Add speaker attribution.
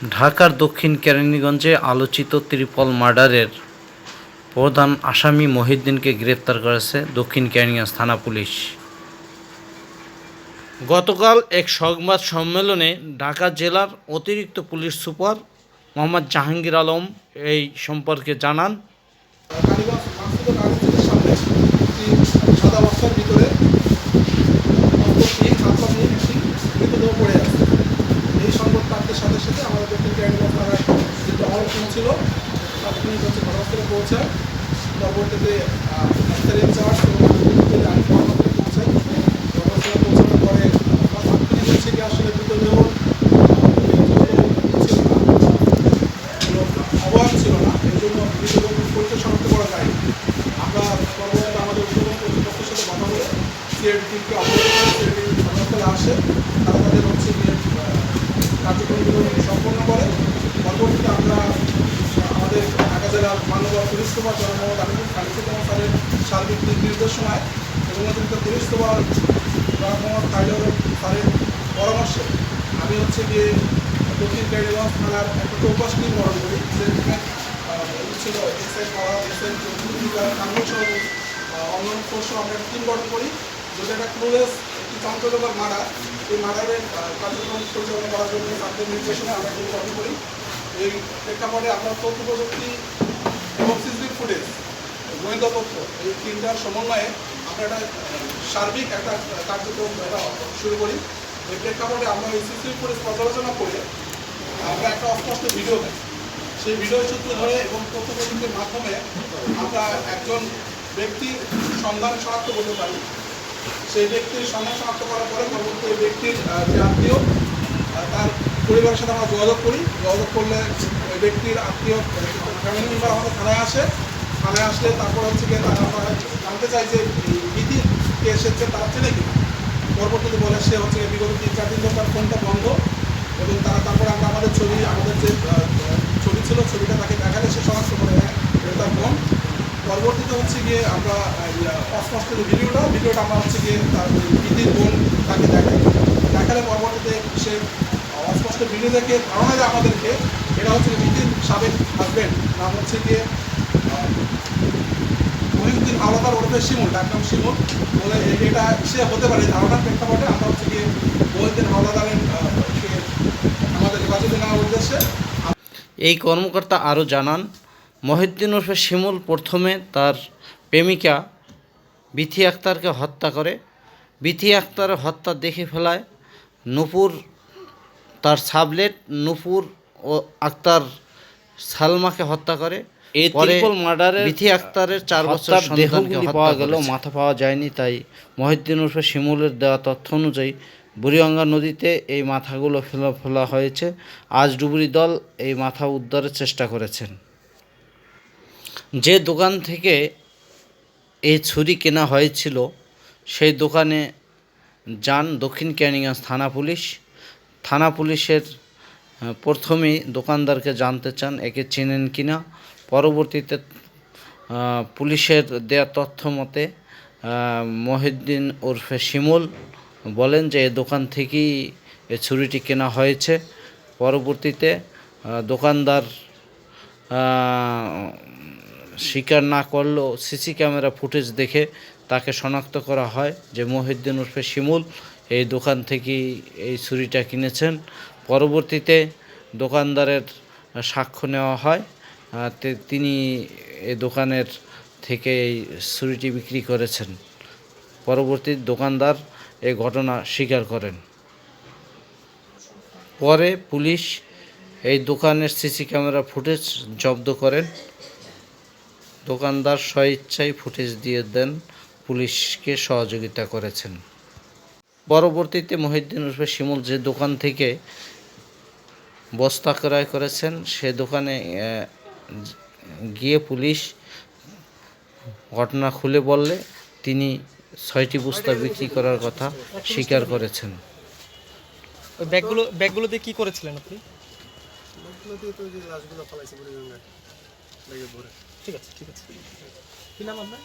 Speaker 1: ঢাকার দক্ষিণ কেরানীগঞ্জে আলোচিত ত্রিপল মার্ডারের প্রধান আসামি মহিউদ্দিনকে গ্রেপ্তার করেছে দক্ষিণ কেরানীগঞ্জ থানা পুলিশ। গতকাল এক সংবাদ সম্মেলনে ঢাকা জেলার অতিরিক্ত পুলিশ সুপার মোহাম্মদ জাহাঙ্গীর আলম এই সম্পর্কে জানান
Speaker 2: কালীগঞ্জ মাকসুদুল আরিফের সামনে একটি সাদা বস্তার ভিতরে অপরটি হাত পা নিয়ে একটি মৃতদেহ পড়ে আছে এই সংবাদ প্রাপ্তির সাথে সাথে আমাদের দক্ষিণ ক্যারিগঞ্জ থানায় যে টহল টিম ছিল তাৎক্ষণিক হচ্ছে ঘটনাস্থলে পৌঁছায়। আইন ঘটনাস্থলে পৌঁছায়। ঘটনাস্থলে পৌঁছানোর পরে আমরা আসলে মৃতদেহ ছিল না ছিল না। এই জন্য পরিচয় শনাক্ত করা যায়। আমরা পরবর্তীতে আমাদের উদ্যোগন কর্তৃপক্ষের সাথে কথা আসে। তারা তাদের হচ্ছে কার্যক্রমগুলো সম্পন্ন করে। পরবর্তীতে আমরা আমাদের ঢাকা জেলার মাননীয় পুলিশ সুপার জনাব মোহাম্মদ আলিমুল খালিকুজ্জামান স্যারের সার্বিক নির্দেশনায় এবং অতিরিক্ত পুলিশ সুপার মোহাম্মদ খাইলুর স্যারের পরামর্শে আমি হচ্ছে গিয়ে দক্ষিণ ক্যারিগঞ্জ থানার একটা চৌপাশ টিম গঠন করি, যেখানে ছিল এস এন এস এন সহ অন্যান্য ফোর্স আমরা টিম গঠন করি। যেটা একটা ক্লুলেস একটি চাঞ্চল্যকর মার্ডার এই মার্ডারের কার্যক্রম পরিচালনা করার জন্য তাদের নির্দেশনা আমরা টিম গঠন করি। এই প্রেক্ষাপটে আমরা তথ্য প্রযুক্তি এবং সিসিটিভি ফুটেজ গোয়েন্দা তথ্য, এই তিনটার সমন্বয়ে আমরা একটা সার্বিক একটা কার্যক্রম শুরু করি। এই প্রেক্ষাপটে আমরা এই সিসিটিভি ফুটেজ পর্যালোচনা করে আমরা একটা অস্পষ্ট ভিডিও পাই সেই ভিডিও সূত্র ধরে এবং তথ্য প্রযুক্তির মাধ্যমে আমরা একজন ব্যক্তির সন্ধান শনাক্ত করতে পারি। সেই ব্যক্তির সন্ধান শনাক্ত করার পরে পরবর্তী ব্যক্তির যে আত্মীয় পরিবারের সাথে আমরা যোগাযোগ করি। যোগাযোগ করলে ওই ব্যক্তির আত্মীয় ফ্যামিলি মেম্বার আমাদের থানায় আসে। থানায় আসলে তারপর হচ্ছে গিয়ে তারা আমরা জানতে চাই যে বিধির কে এসেছে, তারা চেনে কিনা পরবর্তীতে বলে সে হচ্ছে বিগত তিন, চার দিন তার ফোনটা বন্ধ এবং তারা তারপরে আমরা আমাদের ছবি, আমাদের যে ছবি ছিল, ছবিটা তাকে দেখালে সে শনাক্ত করে এটা তার ফোন। পরবর্তীতে হচ্ছে গিয়ে আমরা অস্পষ্ট যে ভিডিওটা ভিডিওটা আমরা হচ্ছে গিয়ে তার বিধির বোন তাকে দেখাই দেখালে পরবর্তীতে সে ভিডিও দেখে ধারণা দেয় আমাদেরকে এটা হচ্ছে বিধির সাবেক হাজব্যান্ড নাম হচ্ছে গিয়ে মহিউদ্দিন হাওলাদার ওরফে শিমুল, তার নাম শিমুল। বলে এটা সে হতে পারে ধারণার প্রেক্ষাপটে আমরা হচ্ছে গিয়ে মহিউদ্দিন হাওলাদারের আমাদের হেফাজতে নেওয়ার উদ্দেশ্যে
Speaker 1: এই কর্মকর্তা আরও জানান, মহিউদ্দিন ওরফে শিমুল প্রথমে তার প্রেমিকা বিথি আক্তারকে হত্যা করে। বিথি আক্তার হত্যা দেখে ফেলায় নূপুর তার সাবলেট নুপুর ও আক্তার সালমাকে হত্যা করে। এই বিথি আক্তারের চার বছর পাওয়া গেল মাথা পাওয়া যায়নি তাই মহিউদ্দিন ওরফে শিমুলের দেওয়া তথ্য অনুযায়ী বুড়িগঙ্গা নদীতে এই মাথাগুলো ফেলা ফেলা হয়েছে। আজ ডুবুরি দল এই মাথা উদ্ধারের চেষ্টা করেছেন। যে দোকান থেকে এই ছুরি কেনা হয়েছিল সেই দোকানে যান দক্ষিণ ক্যানিগঞ্জ থানা পুলিশ। থানা পুলিশের প্রথমেই দোকানদারকে জানতে চান একে চেনেন কিনা। পরবর্তীতে পুলিশের দেয়া তথ্য মতে আহ, মহিউদ্দিন ওরফে শিমুল বলেন যে এই দোকান থেকেই এই ছুরিটি কেনা হয়েছে। পরবর্তীতে দোকানদার স্বীকার না করলেও সিসি ক্যামেরা ফুটেজ দেখে তাকে শনাক্ত করা হয় যে মহিউদ্দিন উর্ফে শিমুল এই দোকান থেকেই এই ছুরিটা কিনেছেন। পরবর্তীতে দোকানদারের সাক্ষ্য নেওয়া হয়। তিনি এই দোকানের থেকে এই ছুরিটি বিক্রি করেছেন। পরবর্তী দোকানদার এই ঘটনা স্বীকার করেন। পরে পুলিশ এই দোকানের সিসি ক্যামেরা ফুটেজ জব্দ করেন। দোকানদার স্বইচ্ছায় ফুটেজ দিয়ে দেন। পুলিশকে সহযোগিতা করেছেন। পরবর্তীতে মহিউদ্দিন উর্ফে শিমুল যে দোকান থেকে বস্তা ক্রয় করেছেন সে দোকানে গিয়ে পুলিশ ঘটনা খুলে বললে তিনি ছয়টি বস্তা বিক্রি করার কথা স্বীকার করেছেন।
Speaker 3: ওই ব্যাগগুলো ব্যাগগুলো দিয়ে কি করেছিলেন আপনি? ঠিক আছে ঠিক আছে। কি নাম আপনার?